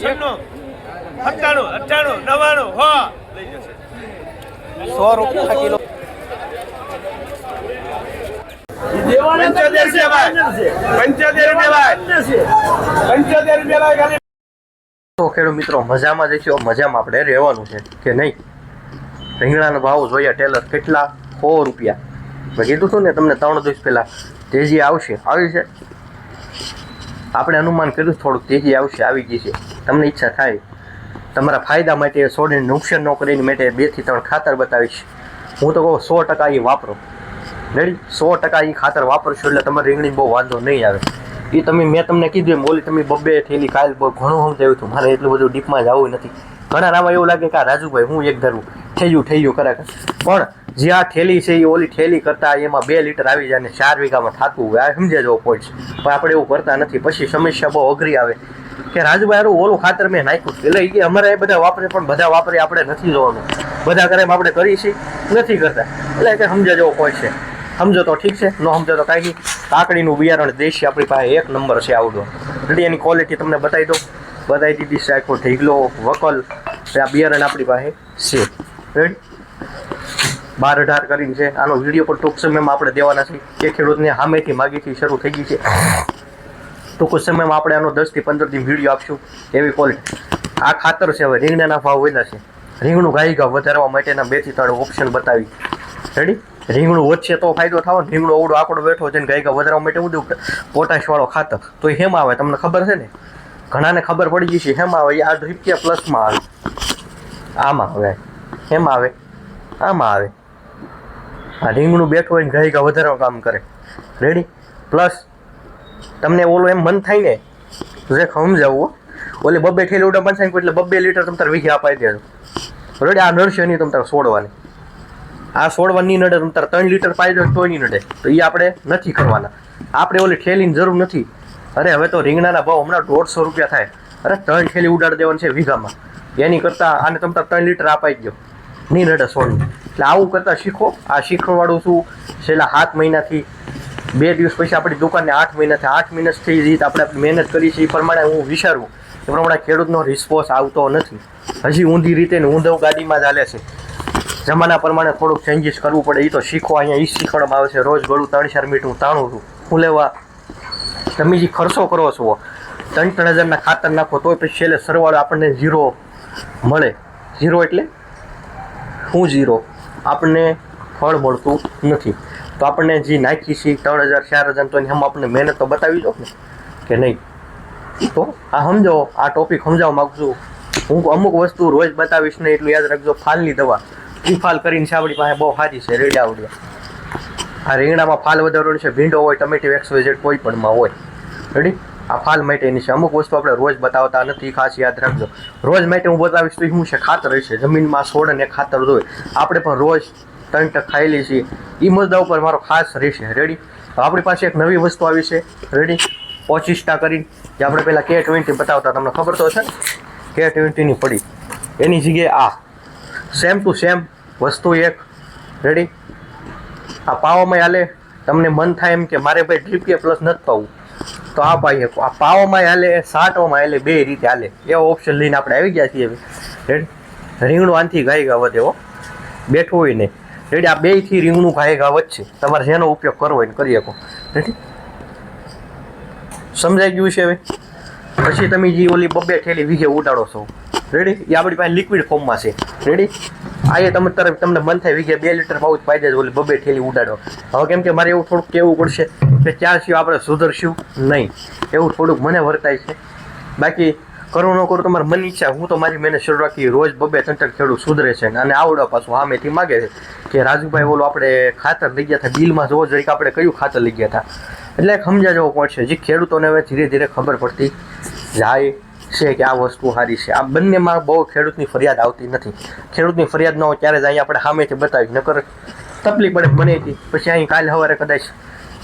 છન્નું સત્તાણું અઠ્ઠાણું નવ્વાણું હો. લઈ જશે સો રૂપિયા કિલો પંચોતેર છે ભાઈ. પંચોતેર રૂપિયા ભાઈ. પંચોતેર રૂપિયા ખાલી. તો ખેડૂત મિત્રો મજામાં જઈશું મજામાં આપણે રહેવાનું છે કે નહીં? રીંગણાનો ભાવ જોઈએ ટેલર કેટલા? સો રૂપિયા. મેં કીધું હતું ને તમને ત્રણ દિવસ પહેલાં તેજી આવશે આવી છે? આપણે અનુમાન કર્યું થોડુંક તેજી આવશે આવી ગઈ છે. તમને ઈચ્છા થાય, તમારા ફાયદા માટે છોડીને નુકસાન ન કરીને માટે બેથી ત્રણ ખાતર બતાવીશ. હું તો કહું સો ટકા એ વાપરો. રેડી સો ટકા એ ખાતર વાપરશો એટલે તમારે રીંગણી બહુ વાંધો નહીં આવે. એ તમે, મેં તમને કીધું એમ, ઓલી તમે બબ્બે થેલી કાલ ઘણું હું થયું હતું. મારે એટલું બધું ડીપમાં જવું નથી. ઘણા નામાં એવું લાગે કે આ રાજુભાઈ હું એક ધરું થયું થયું ખરેખર પણ જે આ ઠેલી છે એ ઓલી થેલી કરતા એમાં બે લીટર આવી જાય ને ચાર વીઘામાં થતું હોય. આ પોઈન્ટ પણ આપણે એવું કરતા નથી. પછી સમસ્યા બહુ અઘરી આવે. કે રાજુભાઈ ઓલું ખાતર મેં નાખ્યું. એટલે એ અમારે એ બધા વાપરે, પણ બધા વાપરે આપણે નથી જોવાનું. બધા કરે આપણે કરી છીએ. નથી કરતા. એટલે કે સમજ્યા જેવો પોઈન્ટ છે. સમજો તો ઠીક છે. ન સમજો તો કાંઈ નહીં. કાકડીનું બિયારણ દેશી આપણી પાસે એક નંબર છે આવડો. રેડી એની ક્વોલિટી તમને બતાવી દઉં. બતાવી દીધી છે ઢીગલો, વકલ. આ બિયારણ આપણી પાસે છે. રેડી બાર અઢાર કરીને છે. આનો વીડિયો પણ ટૂંક સમયમાં આપણે દેવાના છે. એ ખેડૂતને સામેથી માગીથી શરૂ થઈ ગઈ છે. ટૂંક સમયમાં આપણે આનો દસથી પંદર દિન વીડિયો આપશું. એવી ક્વોલિટી આ ખાતર છે હવે રીંગણાના ભાવ વધ્યા છે. રીંગણું ગાય ઘા વધારવા માટેના બેથી ત્રણ ઓપ્શન બતાવી. રેડી રીંગણું વધશે તો ફાયદો થવાનો. રીંગણું અવડો આંકડો બેઠો છે ને ગાય ઘા વધારવા માટે હું પોટાશવાળો ખાતર. તો હેમ આવે? તમને ખબર છે ને? ઘણાને ખબર પડી ગઈ છે. હેમ આવે? આ રૂપિયા પ્લસમાં આવે. આમાં આવે. હેમ આવે? આમાં આવે. આ રીંગણું બેઠું હોય ને ગાય ઘા કામ કરે. રેડી પ્લસ તમને ઓલું એમ મન થાય ને, જે સમજાવું. ઓલી બબ્બે ઠેલી ઉડા બનશે એટલે બબ્બે લીટર તમે તારે વીઘી અપાઈ દેજો. રેડી આ નડશે નહીં તમે તારે સોડવાની. આ સોડવાની નડે તમે તારે ત્રણ લીટર પાઈ દો તોય નહીં નડે. તો એ આપણે નથી કરવાના. આપણે ઓલી ઠેલીની જરૂર નથી. અરે હવે તો રીંગણાના ભાવ હમણાં દોઢસો રૂપિયા થાય. અરે ત્રણ ઠેલી ઉડાડી દેવાની છે વીઘામાં. એની કરતાં આને તમે તારે ત્રણ લીટર અપાઈ દો. નહીં સોડવું એટલે આવું કરતાં શીખો. આ શીખવાડું છું. છેલ્લા સાત મહિનાથી, બે દિવસ પછી આપણી દુકાનને આઠ મહિનાથી આઠ મહિનાથી રીત આપણે મહેનત કરી છે. એ પ્રમાણે હું વિચારું. એ પ્રમાણે ખેડૂતનો રિસ્પોન્સ આવતો નથી. હજી ઊંધી રીતે ઊંધવ ગાડીમાં હાલે છે. જમાના પ્રમાણે થોડુંક ચેન્જીસ કરવું પડે. એ તો શીખવા અહીંયા એ શીખવાડવામાં આવે છે. રોજ ગળું ત્રણ ચાર મિનિટ હું તાણું છું. હું લેવા? તમે જે ખર્ચો કરો છો, ત્રણ ત્રણ હજારના ખાતર નાખો તો પછી છેલ્લે સરવાળો આપણને ઝીરો મળે. ઝીરો એટલે શું ઝીરો. આપણને ફળ મળતું નથી. તો આપણને જે નાખી છે, ત્રણ હજાર, ચાર હજાર, તો એની હમ આપણને મહેનત તો બતાવી દો ને. કે નહીં? તો આ સમજો આ ટોપિક સમજાવવા માગું છું. હું અમુક વસ્તુ રોજ બતાવીશ ને એટલું યાદ રાખજો, ફાલની દવા. એ ફાલ કરીને છે આપણી પાસે બહુ સારી છે, રેડા આવડિયા આ રીંગણામાં ફાલ વધારવાનું છે, ભીંડો હોય ટમેટી વેક્સ વેઝેડ કોઈ પણમાં હોય. રેડી આ ફાલ માટેની છે. અમુક વસ્તુ આપણે રોજ બતાવતા નથી, ખાસ યાદ રાખજો. રોજ માટે હું બતાવીશ તો શું છે? ખાતર છે જમીનમાં છોડ અને ખાતર જોઈએ આપણે પણ રોજ ત્રણ ટક ખાયેલી છીએ. એ મુદ્દા ઉપર મારો ખાસ રહેશે. રેડી આપણી પાસે એક નવી વસ્તુ આવી છે. રેડી પચીસટા કરીને જે આપણે પહેલાં કે ટ્વેન્ટી બતાવતા. તમને ખબર તો હશે કે ટ્વેન્ટીની પડી. એની જગ્યાએ આ. સેમ ટુ સેમ વસ્તુ એક. રેડી આ પાવામાં હાલે. તમને મન થાય એમ કે મારે ભાઈ ડ્રીપ કે પ્લસ નથી પાવું. તો આ પાઈએ આ પાવામાં હાલે સાટવામાં હાલે, બે રીતે હાલે. એવો ઓપ્શન લઈને આપણે આવી ગયા છીએ રીંગણું આનથી ગાય ગા એવો બેઠું હોય ને રેડી આ બેયથી રીંગણું ગાય ગા વચ્ચે તમારે જેનો ઉપયોગ કરવો હોય કરી શકો. રેડી સમજાઈ ગયું છે હવે? પછી તમે જે ઓલી બબ્બે ઠેલી વીઘે ઉડાડો છો. રેડી એ આપણી પાસે લિક્વિડ ફોર્મમાં છે. રેડી આ એ તમે તરફ તમને મન થાય વીઘે બે લીટર પાઉચ પાઈ જાય ઓલી બબ્બે ઠેલી ઉડાડો હવે કેમ કે મારે એવું થોડુંક કહેવું પડશે. કે ચાર સિવાય આપણે સુધરશું નહીં. એવું થોડુંક મને વર્તાય છે. બાકી કરું ન કરું તમારે મન ઈચ્છા. હું તો મારી મહેનત શરૂ રાખી રોજ બબે ત્રણ ખેડૂત સુધરે છે અને આવડો પાછું સામેથી માગે છે. કે રાજુભાઈ બોલો આપણે ખાતર લઈ ગયા હતા. બિલમાં જોવો જરીક આપણે કયું ખાતર લઈ ગયા હતા. એટલે એક સમજા જવો છે? જે ખેડૂતોને હવે ધીરે ધીરે ખબર પડતી જાય છે કે આ વસ્તુ સારી છે. આ બંનેમાં બહુ ખેડૂતની ફરિયાદ આવતી નથી. ખેડૂતની ફરિયાદ ન હોય ત્યારે જ અહીંયા આપણે સામેથી બતાવી નકર તકલીફ પડે મને હતી પછી અહીં કાલે સવારે કદાચ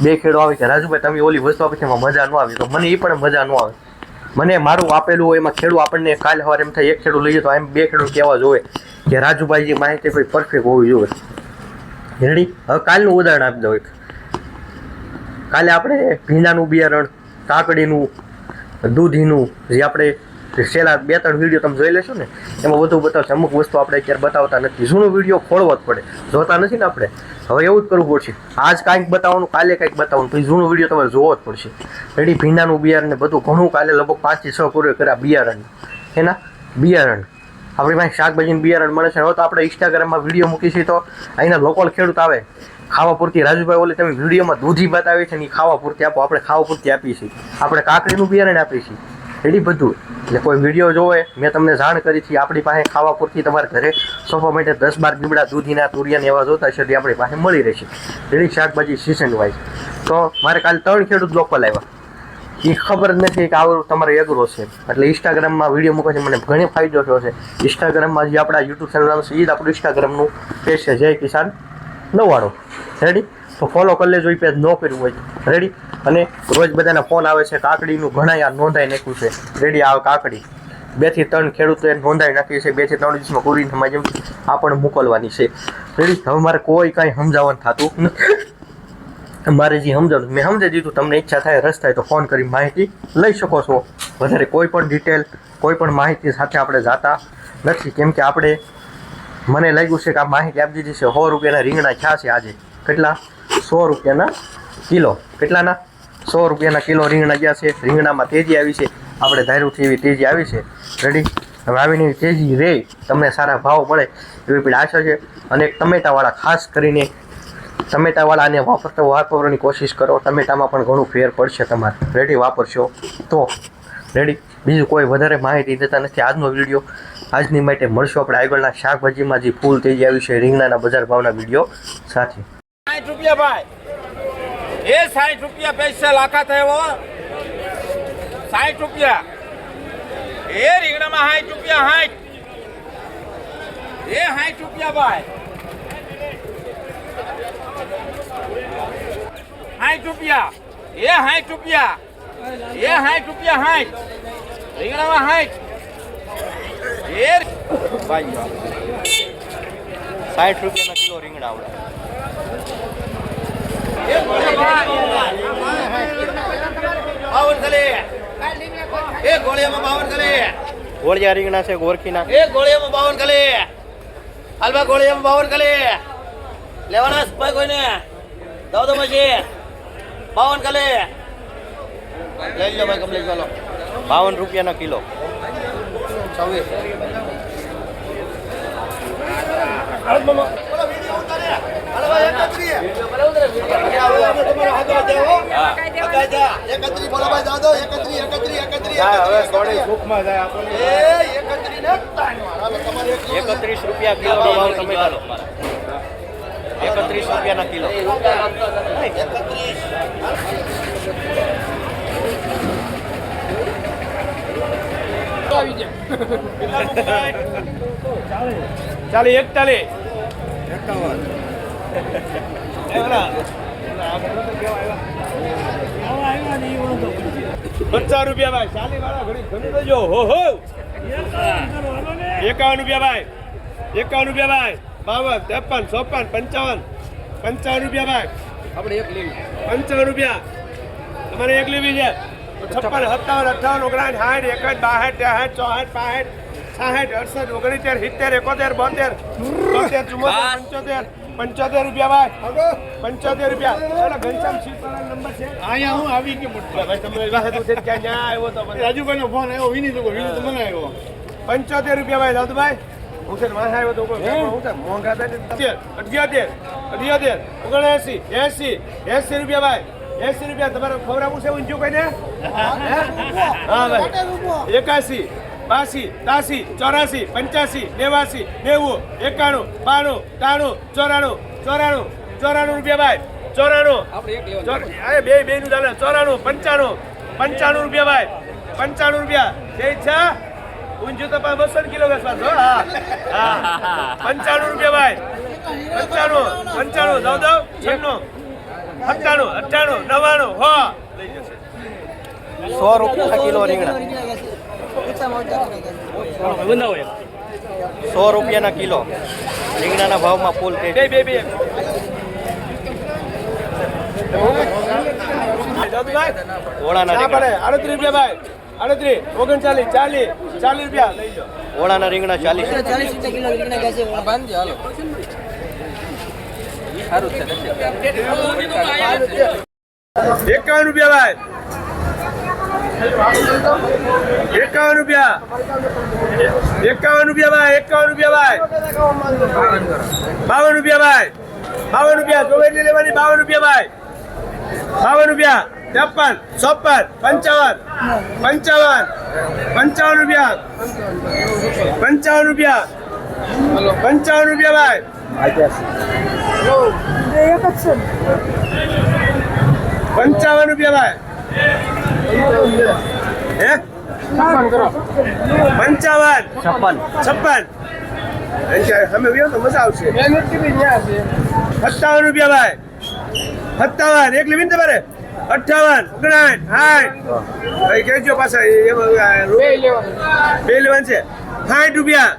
બે ખેડો આવે કે, રાજુભાઈ, તમે ઓલી વસ્તુ આપી છે, એમાં મજા ન આવી. તો મને એ પણ મજા ન આવે. મને મારું આપેલું હોય, એમાં ખેડૂત આપણને કાલે સવારે એમ થાય, એક ખેડૂત લઈએ તો એમ બે ખેડૂત કહેવા જોવે કે રાજુભાઈ માહિતી કોઈ પરફેક્ટ હોવી જોઈએ. રેડી હવે કાલનું ઉદાહરણ આપી દઉં એક. કાલે આપણે ભીંડાનું બિયારણ, કાકડીનું, દૂધીનું, જે આપણે છેલ્લા બે ત્રણ વીડિયો તમે જોઈ લેશો ને, એમાં વધુ બતાવશે. અમુક વસ્તુ આપણે અત્યારે બતાવતા નથી. જૂનો વીડિયો ખોલવો જ પડે. જોતા નથી ને આપણે. હવે એવું જ કરવું પડશે. આજ કાંઈક બતાવવાનું, કાલે કાંઈક બતાવવાનું. પછી જૂનો વીડિયો તમારે જોવો જ પડશે. રેડી? ભીંડાનું બિયારણ ને બધું. ઘણું કાલે લગભગ પાંચથી છ પૂરે કર્યા બિયારણ એના બિયારણ. આપણી પાસે શાકભાજીનું બિયારણ મળે છે. હવે તો આપણે ઇન્સ્ટાગ્રામમાં વીડિયો મૂકીશું તો અહીંના લોકલ ખેડૂત આવે. ખાવા પૂરતી રાજુભાઈ ઓલી તમે વિડીયોમાં દૂધી બતાવી છે ને ખાવા પૂરતી આપો. આપણે ખાવા પૂરતી આપીએ છીએ. આપણે કાકડીનું બિયારણ આપીએ છીએ. રેડી? બધું. એટલે કોઈ વીડિયો જોવે, મેં તમને જાણ કરી છે, આપણી પાસે ખાવા પૂરતી તમારે ઘરે સોફા માટે દસ બાર બીબડા દૂધીના, તુરિયાને એવા જોતા છે તે આપણી પાસે મળી રહેશે એની શાકભાજી સિઝન વાઇઝ તો મારે કાલે ત્રણ ખેડૂત લોકલ આવ્યા. એ ખબર નથી કે આવું તમારે એગ્રો છે. એટલે ઇન્સ્ટાગ્રામમાં વીડિયો મૂકે છે, મને ઘણી ફાયદો થયો છે. ઇન્સ્ટાગ્રામમાં જે આપણા યુટ્યુબ ચેનલ છે એ જ આપણું ઇન્સ્ટાગ્રામનું પેજ છે. જય કિસાન નવ્વાણું રેડી તો ફોલો કરી લેજો એ પેજ ન કર્યું હોય રેડી અને રોજ બધાના ફોન આવે છે, કાકડીનું ઘણા યાર નોંધાઈ નાખ્યું છે. રેડી આવે કાકડી. બેથી ત્રણ ખેડૂતોએ નોંધાઈ નાખી છે, બેથી ત્રણ દિવસમાં પૂરી સમાજ આપણને મોકલવાની છે. રેડી હવે મારે કોઈ કાંઈ સમજાવવાનું થતું મારે જે સમજાવું મેં સમજાવી દીધું, તમને ઈચ્છા થાય, રસ થાય, તો ફોન કરી માહિતી લઈ શકો છો. વધારે કોઈ પણ ડિટેલ કોઈ પણ માહિતી સાથે આપણે જાતા નથી. કેમ કે આપણે, મને લાગ્યું છે કે આ માહિતી આપી દીધી છે, સો રૂપિયાના રીંગણા થયા છે આજે. કેટલા? સો રૂપિયાના કિલો. કેટલાના? સો રૂપિયાના કિલો રીંગણા ગયા છે. રીંગણામાં તેજી આવી છે. આપણે ધાર્યુંથી એવી તેજી આવી છે. રેડી હવે આવીને તેજી રહે તમને સારા ભાવ મળે એવી પણ આશા છે. અને ટમેટાવાળા, ખાસ કરીને ટમેટાવાળા આને વાપરતા વાપરવાની કોશિશ કરો. ટમેટામાં પણ ઘણું ફેર પડશે તમારે. રેડી વાપરશો તો. રેડી બીજું કોઈ વધારે માહિતી દેતા નથી. આજનો વીડિયો આજની માટે મળશું આપણે આગળના શાકભાજીમાં જે ફૂલ તેજી આવી છે. રીંગણાના બજાર ભાવના વીડિયો સાથે. સાઠ રૂપિયા ભાઈ. એ સાઠ રૂપિયા પૈસા લાખા થયો સાઠ રૂપિયા. એ રીંગણામાં સાઠ રૂપિયા, સાઠ. એ સાઠ રૂપિયા ભાઈ. સાઠ રૂપિયા. એ સાઠ રૂપિયા. એ સાઠ રૂપિયા, સાઠ. રીંગણામાં સાઠ. એ ભાઈ સાઠ રૂપિયાના કિલો રીંગણા આવડે. ગોળિયા રીંગણા છે ગોરખીના. એ ગોળિયામાં બાવન કલે હાલવા ગોળિયામાં બાવન કલે લેવાના ભાઈ કોઈને. દઉં તો પછી. બાવન કલે લઈ લો ભાઈ કમ્પ્લીટ ચાલો બાવન રૂપિયાનો કિલો. છવ્વીસ એકત્રીસ રૂપિયા કિલો ભાવ ટમેટાનો એકત્રીસ રૂપિયાના કિલો. ચાલી એકતાલીસ. પચાસ રૂપિયા ભાઈ ચાલી વાળા ઘડી ઘણી દેજો હો હો. એકાવન રૂપિયા ભાઈ એકાવન રૂપિયા ભાઈ બાવન ત્રેપન ચોપન પંચાવન પંચાવન રૂપિયા ભાઈ. આપણે એક લેવી. પંચાવન રૂપિયા. તમારે એક લેવી છે? છપ્પન સત્તાવન અઠાવન ઓગણાઠ સાઠ એકઠ બાસઠ ત્રેસઠ ચોસઠ પાસઠ સાઠ અડસઠ ઓગણીતેર સિત્તેર એકોતેર બોતેર બોતેર ચુમ્મોતેર પંચોતેર. પંચોતેર રૂપિયા ભાઈ. પંચોતેર રૂપિયા. એટલે ઘનશ્યામ શીતળાનો નંબર છે. અહીંયા હું આવી કે મોટા. ભાઈ તમે વાહે તો છે ક્યાં ન્યા આવ્યો તો મને. રાજુભાઈ નો ફોન આવ્યો વિનીત ઉપર વિનીત મને આવ્યો. પંચોતેર રૂપિયા ભાઈ દાદુભાઈ હું છે ને આવ્યો તો હું? છે મોંઘા થાય ને અઠ્યોતેર અઠ્યોતેર ઓગણએસી એસી એસી રૂપિયા ભાઈ. એસી રૂપિયા તમારે ખવડાવવું છે ઊંચું કઈને? હા ભાઈ. એકાસી. બાસી તાસી ચોરાસી પંચ્યાસી નેવાસી નેવું એકાણું બાણું ત્રાણું ચોરાણું ચોરાણું ચોરાણું રૂપિયા ભાઈ ચોરાણું. ચોર- અરે બે બે નું ચાલે. ચોરાણું પંચાણું પંચાણું રૂપિયા ભાઈ. પંચાણું રૂપિયા. જે ઈચ્છા ઊંચું તો પણ બસો કિલો વેચવા છો હા હા. પંચાણું રૂપિયા ભાઈ. પંચાણું પંચાણું દઉં દઉં. છન્નું સત્તાણું અઠ્ઠાણું નવ્વાણું. હો. લઈ જશે સો રૂપિયા કિલો રીંગણા. સો રૂપિયાના કિલો. રીંગણાના ભાવમાં ફૂલ બે તેજી બે બે. દાદુભાઈ ઓળાના ના રીંગણા. ચાલીસ. એકાવન રૂપિયા ભાઈ. એકાવન રૂપિયા. એકાવન રૂપિયા ભાઈ, એકાવન રૂપિયા ભાઈ. બાવન રૂપિયા ભાઈ. બાવન રૂપિયા ચોવેલી લેવાની, બાવન રૂપિયા ભાઈ. બાવન રૂપિયા, ત્રેપન, ચોપન, પંચાવન પંચાવન પંચાવન રૂપિયા. પંચાવન રૂપિયા. પંચાવન રૂપિયા ભાઈ. પંચાવન રૂપિયા ભાઈ. પંચાવન. છપ્પન. છપ્પન. અમે વ્યો તો મજા આવશે. સત્તાવન રૂપિયા ભાઈ. સત્તાવન. એક લેવી ને તમારે. અઠાવન ઓગણાઠ હાઠ ભાઈ કહેજો પાછા. એમાં બે લેવાનું છે. સાઠ રૂપિયા.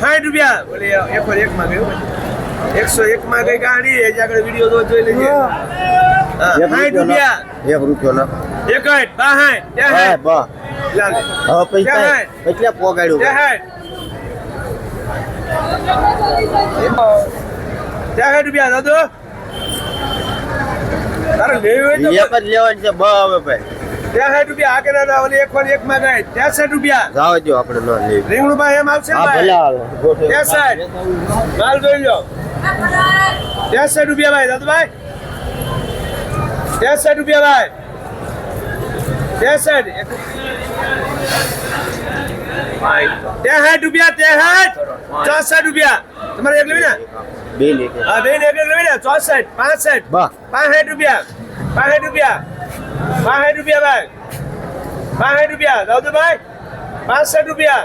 સાઠ રૂપિયા. બોલે એકસો એકમાં ગયું એકસો એક માં ગઈ ગાડી. એ જ આગળ વીડિયો જોઈ લેજે. હા, સાઠ રૂપિયા. એક રૂપિયો ના એકઠ બાસઠ ત્રેસઠ બા હવે પૈસા પૈસા પોગાડ્યું ત્રેસઠ ત્રેસઠ રૂપિયા દાદો તારે લેવી હોય તો એક જ લેવાની છે બા હવે ભાઈ. ત્રેસઠ રૂપિયા આ કે ના એક માં ગઈ ત્રેસઠ રૂપિયા. જાવ જો આપણે ન લેવી રીંગણું ભાઈ એમ આવશે હા ભલે આવે ત્રેસઠ. માલ જોઈ લો. ત્રેસઠ રૂપિયા ભાઈ દાદુભાઈ. ત્રેસઠ રૂપિયા ભાઈ. ત્રેસઠ ત્રેસઠ રૂપિયા ત્રેસઠ ચોસઠ રૂપિયા. તમારે એક લેવી ને? બે લે હા એક લેવી ને? ચોસઠ પાસઠ. બા. પાસઠ રૂપિયા. પાસઠ રૂપિયા. પાસઠ રૂપિયા ભાઈ. પાસઠ રૂપિયા. દાઉદભાઈ પાસઠ રૂપિયા.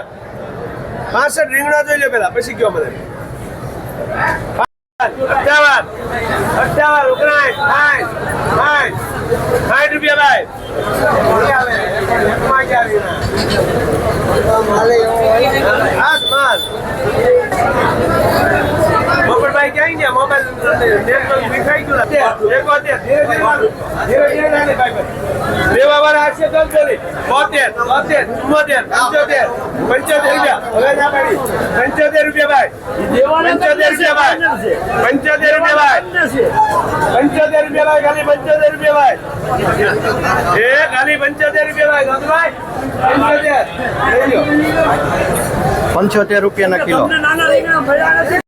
પાસઠ રીંગણા જોઈ લો પેલા પછી કયો મને. અઠાવન અઠાવન ઓગણાઠ સાઠ સાઠ સાઠ રૂપિયા ભાઈ. મોબાઈલ ક્યાં ગયા ધીરે ધીરે ધીરે ધીરે બોલી. બોતેર બોતેર ચુમ્મોતેર પંચોતેર પંચોતેર રૂપિયા. હવે ના પાડી. પંચોતેર રૂપિયા ભાઈ. પંચોતેર રૂપિયા ભાઈ. પંચોતેર રૂપિયા ભાઈ. પંચોતેર રૂપિયા ભાઈ ખાલી પંચોતેર રૂપિયા ભાઈ. એ ખાલી પંચોતેર રૂપિયા ભાઈ. દાદુભાઈ પંચોતેર. પંચોતેર રૂપિયાના કિલો.